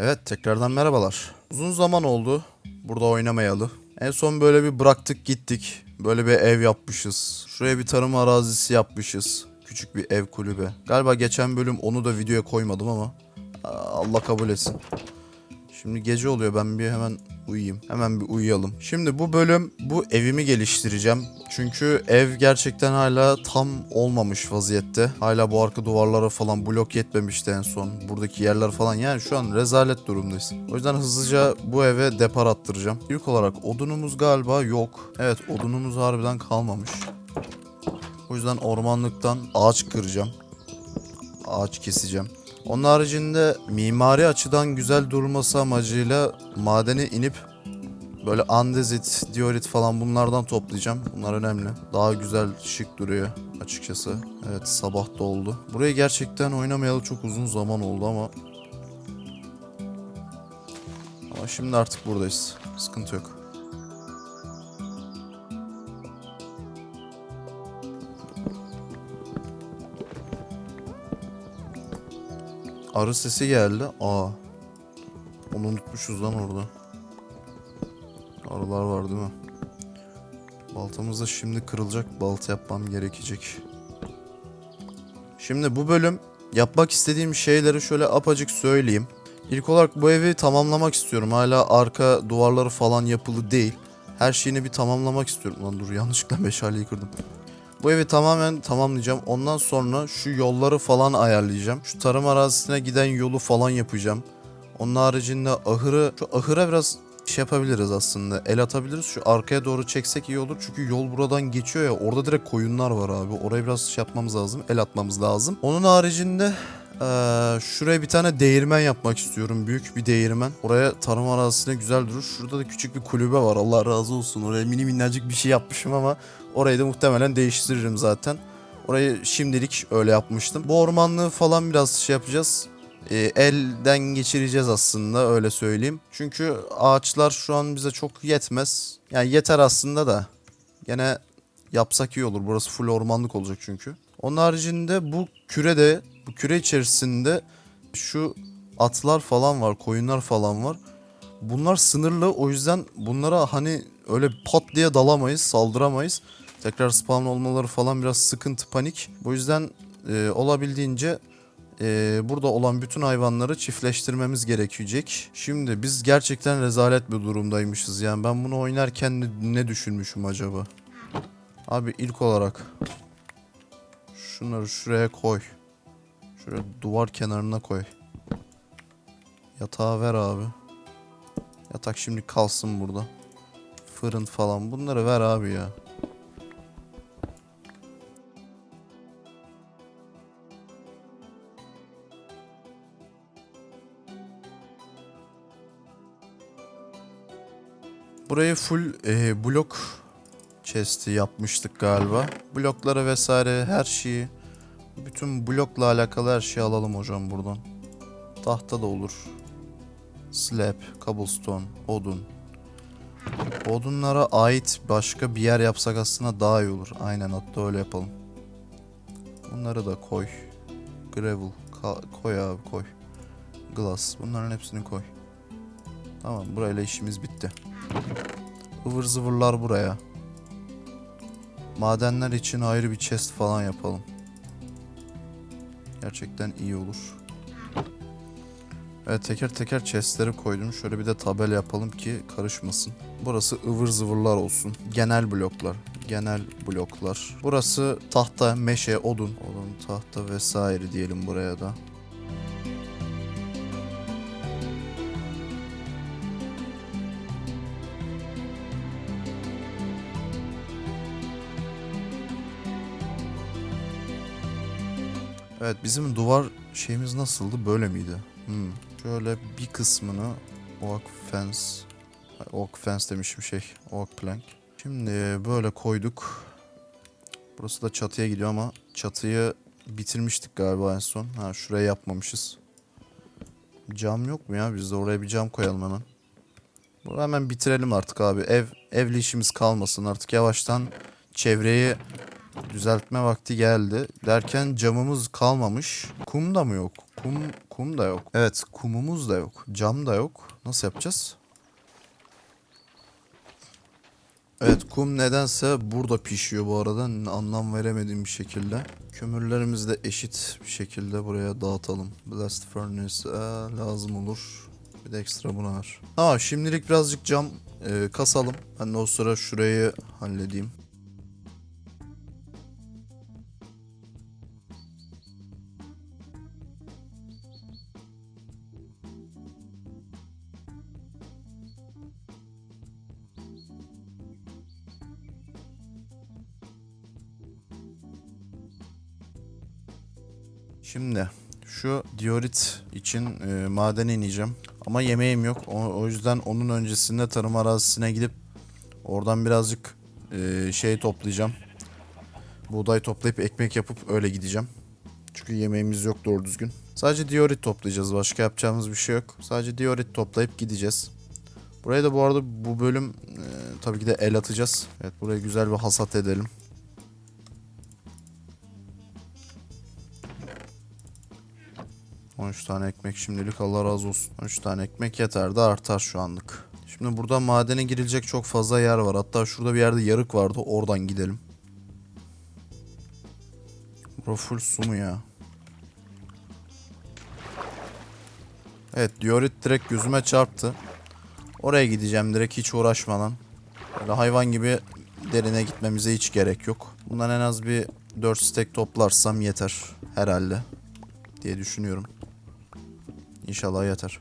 Evet tekrardan merhabalar. Uzun zaman oldu burada oynamayalı. En son böyle bir bıraktık gittik. Böyle bir ev yapmışız. Şuraya bir tarım arazisi yapmışız. Küçük bir ev kulübe. Galiba geçen bölüm onu da videoya koymadım ama Allah kabul etsin. Şimdi gece oluyor ben bir hemen uyuyayım. Hemen bir uyuyalım. Şimdi bu bölüm bu evimi geliştireceğim. Çünkü ev gerçekten hala tam olmamış vaziyette. Hala bu arka duvarlara falan blok yetmemişti en son. Buradaki yerler falan yani şu an rezalet durumdayız. O yüzden hızlıca bu eve depar attıracağım. İlk olarak odunumuz galiba yok. Evet odunumuz harbiden kalmamış. O yüzden ormanlıktan ağaç kıracağım. Ağaç keseceğim. Onun haricinde mimari açıdan güzel durması amacıyla madene inip böyle andezit, diorit falan bunlardan toplayacağım. Bunlar önemli. Daha güzel, şık duruyor açıkçası. Evet sabah da oldu. Burayı gerçekten oynamayalı çok uzun zaman oldu ama... Ama şimdi artık buradayız. Sıkıntı yok. Arı sesi geldi. Aa. Onu unutmuşuz lan orada. Arılar var değil mi? Baltamız da şimdi kırılacak. Balta yapmam gerekecek. Şimdi bu bölüm yapmak istediğim şeyleri şöyle apacık söyleyeyim. İlk olarak bu evi tamamlamak istiyorum. Hala arka duvarları falan yapılı değil. Her şeyini bir tamamlamak istiyorum. Lan dur yanlışlıkla meşaleyi kırdım. Bu evi tamamen tamamlayacağım. Ondan sonra şu yolları falan ayarlayacağım. Şu tarım arazisine giden yolu falan yapacağım. Onun haricinde ahırı, şu ahıra biraz şey yapabiliriz aslında. El atabiliriz. Şu arkaya doğru çeksek iyi olur. Çünkü yol buradan geçiyor ya. Orada direkt koyunlar var abi. Oraya biraz şey yapmamız lazım. El atmamız lazım. Onun haricinde eee, şuraya bir tane değirmen yapmak istiyorum. Büyük bir değirmen. Oraya tarım arazisine güzel durur. Şurada da küçük bir kulübe var. Allah razı olsun. Oraya mini minnacık bir şey yapmışım ama orayı da muhtemelen değiştiririm zaten. Orayı şimdilik öyle yapmıştım. Bu ormanlığı falan biraz şey yapacağız. Ee, elden geçireceğiz aslında öyle söyleyeyim. Çünkü ağaçlar şu an bize çok yetmez. Yani yeter aslında da. Gene yapsak iyi olur. Burası full ormanlık olacak çünkü. Onun haricinde bu kürede, bu küre içerisinde şu atlar falan var, koyunlar falan var. Bunlar sınırlı o yüzden bunlara hani öyle pat diye dalamayız, saldıramayız. Tekrar spawn olmaları falan biraz sıkıntı, panik. Bu yüzden e, olabildiğince e, burada olan bütün hayvanları çiftleştirmemiz gerekecek. Şimdi biz gerçekten rezalet bir durumdaymışız. Yani ben bunu oynarken ne, ne düşünmüşüm acaba? Abi ilk olarak şunları şuraya koy. Şöyle duvar kenarına koy. Yatağı ver abi. Yatak şimdi kalsın burada. Fırın falan bunları ver abi ya. Burayı full e, blok chest'i yapmıştık galiba. Blokları vesaire her şeyi bütün blokla alakalı her şeyi alalım hocam buradan. Tahta da olur. Slab, cobblestone, odun. Odunlara ait başka bir yer yapsak aslında daha iyi olur. Aynen hatta öyle yapalım. Bunları da koy. Gravel koy abi koy. Glass bunların hepsini koy. Tamam burayla işimiz bitti. Ivır zıvırlar buraya. Madenler için ayrı bir chest falan yapalım. Gerçekten iyi olur. Evet teker teker chestleri koydum. Şöyle bir de tabela yapalım ki karışmasın. Burası ıvır zıvırlar olsun. Genel bloklar. Genel bloklar. Burası tahta, meşe, odun. Odun, tahta vesaire diyelim buraya da. Evet bizim duvar şeyimiz nasıldı? Böyle miydi? Hmm. Şöyle bir kısmını oak fence oak fence demişim şey oak plank. Şimdi böyle koyduk. Burası da çatıya gidiyor ama çatıyı bitirmiştik galiba en son. Ha şuraya yapmamışız. Cam yok mu ya? Biz de oraya bir cam koyalım hemen. Bunu hemen bitirelim artık abi. Ev evli işimiz kalmasın artık yavaştan çevreyi düzeltme vakti geldi. Derken camımız kalmamış. Kum da mı yok? Kum, kum da yok. Evet kumumuz da yok. Cam da yok. Nasıl yapacağız? Evet kum nedense burada pişiyor bu arada. Anlam veremediğim bir şekilde. Kömürlerimizi de eşit bir şekilde buraya dağıtalım. Blast furnace ee, lazım olur. Bir de ekstra buna var. Tamam şimdilik birazcık cam e, kasalım. Ben de o sıra şurayı halledeyim. Şimdi şu diorit için e, madene ineceğim. Ama yemeğim yok. O, o yüzden onun öncesinde tarım arazisine gidip oradan birazcık e, şey toplayacağım. Buğday toplayıp ekmek yapıp öyle gideceğim. Çünkü yemeğimiz yok doğru düzgün. Sadece diorit toplayacağız. Başka yapacağımız bir şey yok. Sadece diorit toplayıp gideceğiz. Buraya da bu arada bu bölüm e, tabii ki de el atacağız. Evet buraya güzel bir hasat edelim. ...13 tane ekmek şimdilik Allah razı olsun. 13 tane ekmek yeter de artar şu anlık. Şimdi burada madene girilecek çok fazla yer var. Hatta şurada bir yerde yarık vardı. Oradan gidelim. Bura full su mu ya? Evet diorit direkt gözüme çarptı. Oraya gideceğim direkt hiç uğraşmadan. Böyle hayvan gibi derine gitmemize hiç gerek yok. Bundan en az bir 4 stek toplarsam yeter herhalde diye düşünüyorum. İnşallah yeter.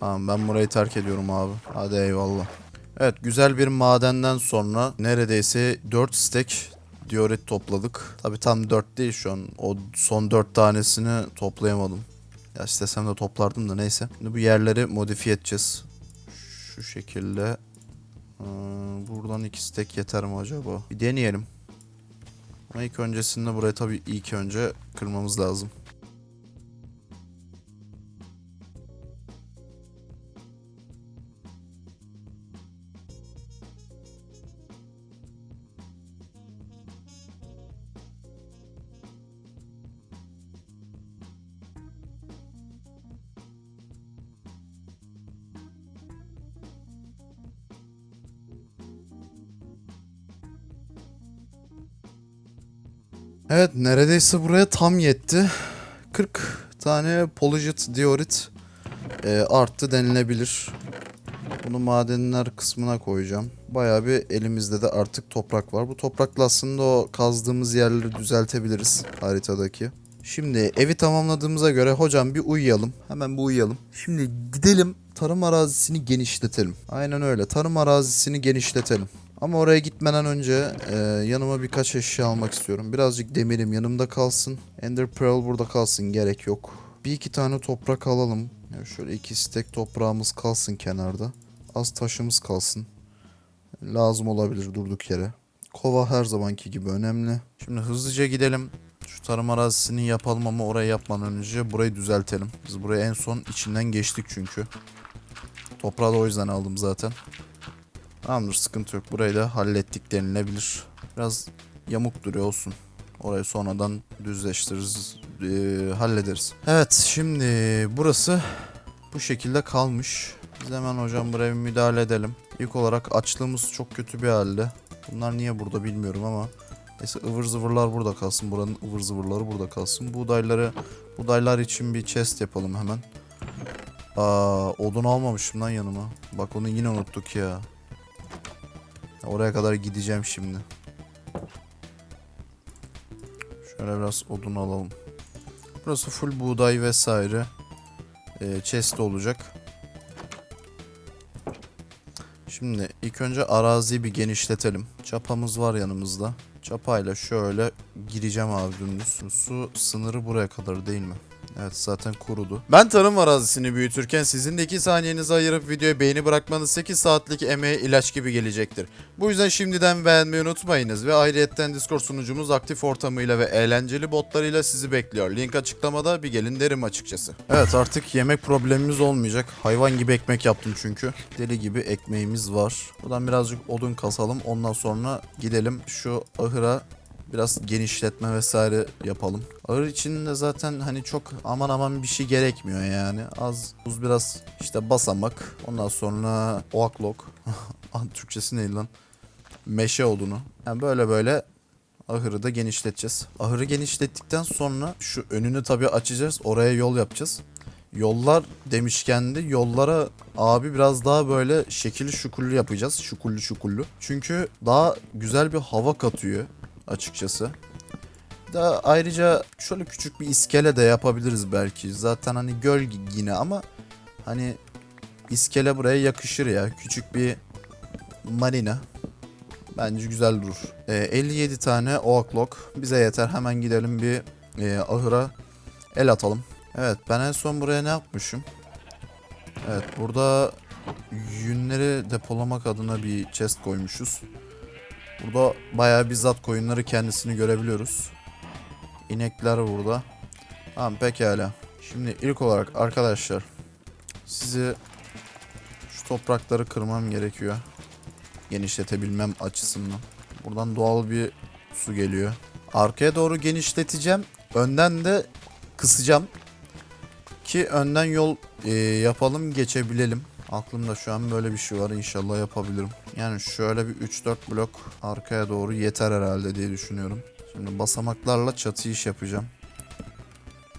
Tamam ben burayı terk ediyorum abi. Hadi eyvallah. Evet güzel bir madenden sonra neredeyse 4 stack diorit topladık. Tabi tam 4 değil şu an. O son 4 tanesini toplayamadım. Ya istesem de toplardım da neyse. Şimdi bu yerleri modifiye edeceğiz. Şu şekilde. Ee, buradan 2 stack yeter mi acaba? Bir deneyelim. Ama ilk öncesinde burayı tabii ilk önce kırmamız lazım. Evet neredeyse buraya tam yetti. 40 tane polyjet diorit e, arttı denilebilir. Bunu madenler kısmına koyacağım. Bayağı bir elimizde de artık toprak var. Bu toprakla aslında o kazdığımız yerleri düzeltebiliriz haritadaki. Şimdi evi tamamladığımıza göre hocam bir uyuyalım. Hemen bir uyuyalım. Şimdi gidelim tarım arazisini genişletelim. Aynen öyle tarım arazisini genişletelim. Ama oraya gitmeden önce e, yanıma birkaç eşya almak istiyorum. Birazcık demirim yanımda kalsın. Ender Pearl burada kalsın gerek yok. Bir iki tane toprak alalım. Yani şöyle iki stek toprağımız kalsın kenarda. Az taşımız kalsın. Lazım olabilir durduk yere. Kova her zamanki gibi önemli. Şimdi hızlıca gidelim. Şu tarım arazisini yapalım ama orayı yapmadan önce burayı düzeltelim. Biz buraya en son içinden geçtik çünkü. Toprağı da o yüzden aldım zaten. Tamamdır sıkıntı yok. Burayı da hallettik denilebilir. Biraz yamuk duruyor olsun. Orayı sonradan düzleştiririz, eee, hallederiz. Evet şimdi burası bu şekilde kalmış. Biz hemen hocam buraya bir müdahale edelim. İlk olarak açlığımız çok kötü bir halde. Bunlar niye burada bilmiyorum ama. Neyse ıvır zıvırlar burada kalsın. Buranın ıvır zıvırları burada kalsın. Buğdayları, buğdaylar için bir chest yapalım hemen. Aa, odun almamışım lan yanıma. Bak onu yine unuttuk ya. Oraya kadar gideceğim şimdi. Şöyle biraz odun alalım. Burası full buğday vesaire. Ee, chest olacak. Şimdi ilk önce araziyi bir genişletelim. Çapamız var yanımızda. Çapayla şöyle gireceğim abi dümdüz. Su sınırı buraya kadar değil mi? Evet zaten kurudu. Ben tarım arazisini büyütürken sizin de 2 saniyenizi ayırıp videoya beğeni bırakmanız 8 saatlik emeğe ilaç gibi gelecektir. Bu yüzden şimdiden beğenmeyi unutmayınız ve ayrıyetten Discord sunucumuz aktif ortamıyla ve eğlenceli botlarıyla sizi bekliyor. Link açıklamada bir gelin derim açıkçası. Evet artık yemek problemimiz olmayacak. Hayvan gibi ekmek yaptım çünkü. Deli gibi ekmeğimiz var. Buradan birazcık odun kasalım. Ondan sonra gidelim şu ahıra biraz genişletme vesaire yapalım. Ahır içinde zaten hani çok aman aman bir şey gerekmiyor yani. Az buz biraz işte basamak. Ondan sonra oaklok. Türkçesi neydi lan? Meşe odunu. Yani böyle böyle ahırı da genişleteceğiz. Ahırı genişlettikten sonra şu önünü tabii açacağız. Oraya yol yapacağız. Yollar demişken de yollara abi biraz daha böyle şekilli şukullu yapacağız. Şukullu şukullu. Çünkü daha güzel bir hava katıyor açıkçası. Da ayrıca şöyle küçük bir iskele de yapabiliriz belki. Zaten hani göl yine ama hani iskele buraya yakışır ya. Küçük bir marina. Bence güzel durur. Ee, 57 tane oak log bize yeter. Hemen gidelim bir e, ahıra el atalım. Evet ben en son buraya ne yapmışım? Evet burada yünleri depolamak adına bir chest koymuşuz. Burada bayağı bizzat koyunları kendisini görebiliyoruz. İnekler burada. Tamam pekala. Şimdi ilk olarak arkadaşlar sizi şu toprakları kırmam gerekiyor. Genişletebilmem açısından. Buradan doğal bir su geliyor. Arkaya doğru genişleteceğim. Önden de kısacağım. Ki önden yol e, yapalım geçebilelim. Aklımda şu an böyle bir şey var inşallah yapabilirim. Yani şöyle bir 3-4 blok arkaya doğru yeter herhalde diye düşünüyorum. Şimdi basamaklarla çatı iş yapacağım.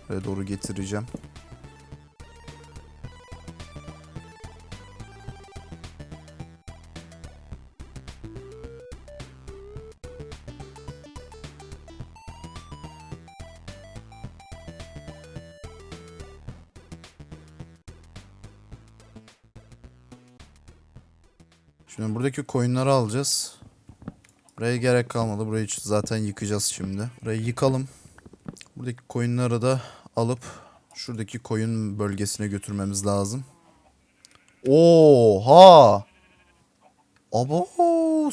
Buraya doğru getireceğim. Buradaki koyunları alacağız. Buraya gerek kalmadı. Burayı zaten yıkacağız şimdi. Burayı yıkalım. Buradaki koyunları da alıp şuradaki koyun bölgesine götürmemiz lazım. Oha! Abo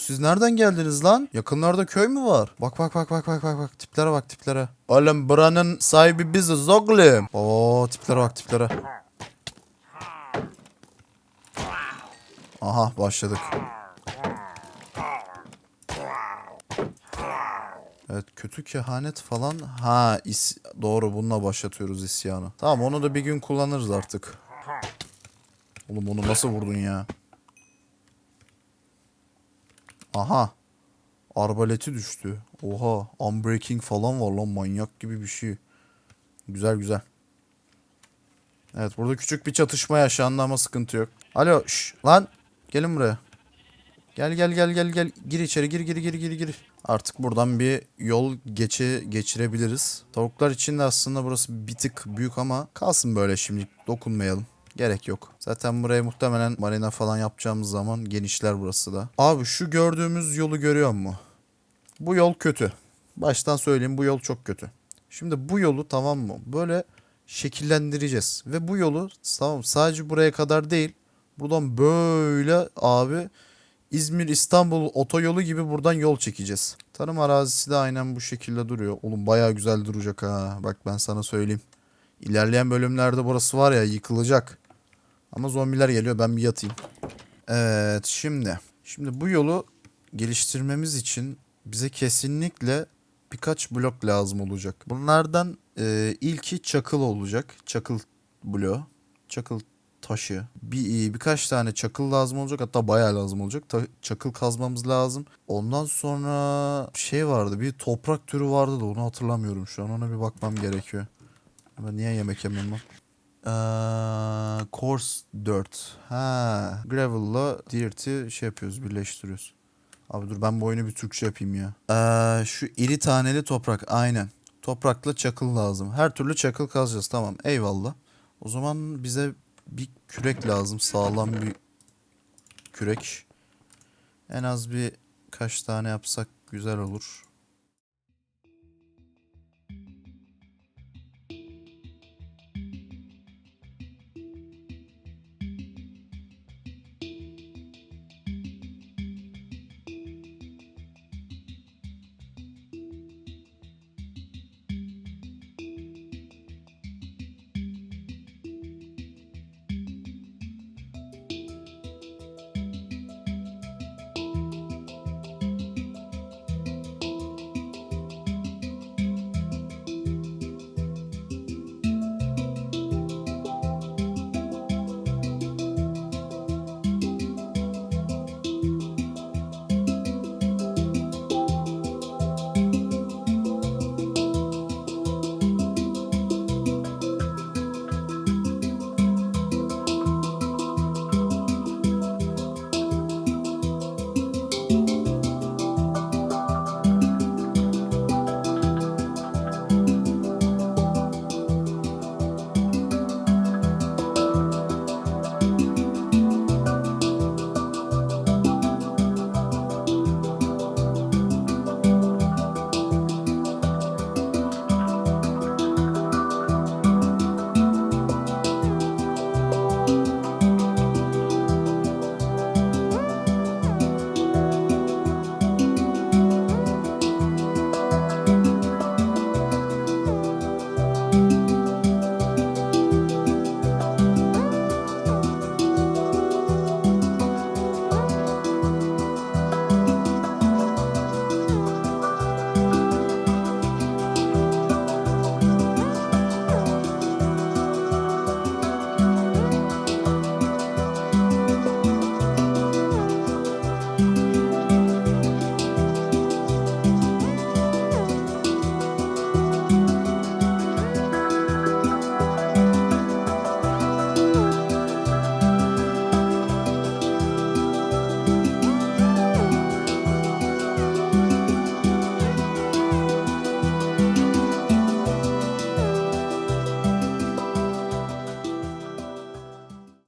siz nereden geldiniz lan? Yakınlarda köy mü var? Bak bak bak bak bak bak bak tiplere bak tiplere. Oğlum buranın sahibi biziz oğlum. Oo tiplere bak tiplere. Aha başladık. Evet kötü kehanet falan. Ha is doğru bununla başlatıyoruz isyanı. Tamam onu da bir gün kullanırız artık. Oğlum onu nasıl vurdun ya? Aha. Arbaleti düştü. Oha. Unbreaking falan var lan manyak gibi bir şey. Güzel güzel. Evet burada küçük bir çatışma yaşandı ama sıkıntı yok. Alo şş, lan gelin buraya. Gel gel gel gel gel. Gir içeri gir gir gir gir gir. Artık buradan bir yol geçe geçirebiliriz. Tavuklar için de aslında burası bir tık büyük ama kalsın böyle şimdi dokunmayalım. Gerek yok. Zaten buraya muhtemelen marina falan yapacağımız zaman genişler burası da. Abi şu gördüğümüz yolu görüyor musun? Bu yol kötü. Baştan söyleyeyim bu yol çok kötü. Şimdi bu yolu tamam mı? Böyle şekillendireceğiz. Ve bu yolu tamam sadece buraya kadar değil. Buradan böyle abi İzmir İstanbul otoyolu gibi buradan yol çekeceğiz. Tarım arazisi de aynen bu şekilde duruyor. Oğlum bayağı güzel duracak ha. Bak ben sana söyleyeyim. İlerleyen bölümlerde burası var ya yıkılacak. Ama zombiler geliyor ben bir yatayım. Evet şimdi. Şimdi bu yolu geliştirmemiz için bize kesinlikle birkaç blok lazım olacak. Bunlardan e, ilki çakıl olacak. Çakıl bloğu. Çakıl taşı. Bir birkaç tane çakıl lazım olacak. Hatta bayağı lazım olacak. Ta- çakıl kazmamız lazım. Ondan sonra şey vardı. Bir toprak türü vardı da onu hatırlamıyorum şu an. Ona bir bakmam gerekiyor. Ben niye yemek yemiyorum lan? Ee, coarse dirt. Ha, gravel'la dirt'i şey yapıyoruz, birleştiriyoruz. Abi dur ben bu oyunu bir Türkçe yapayım ya. Ee, şu iri taneli toprak aynen. Toprakla çakıl lazım. Her türlü çakıl kazacağız tamam eyvallah. O zaman bize bir kürek lazım. Sağlam bir kürek. En az bir kaç tane yapsak güzel olur.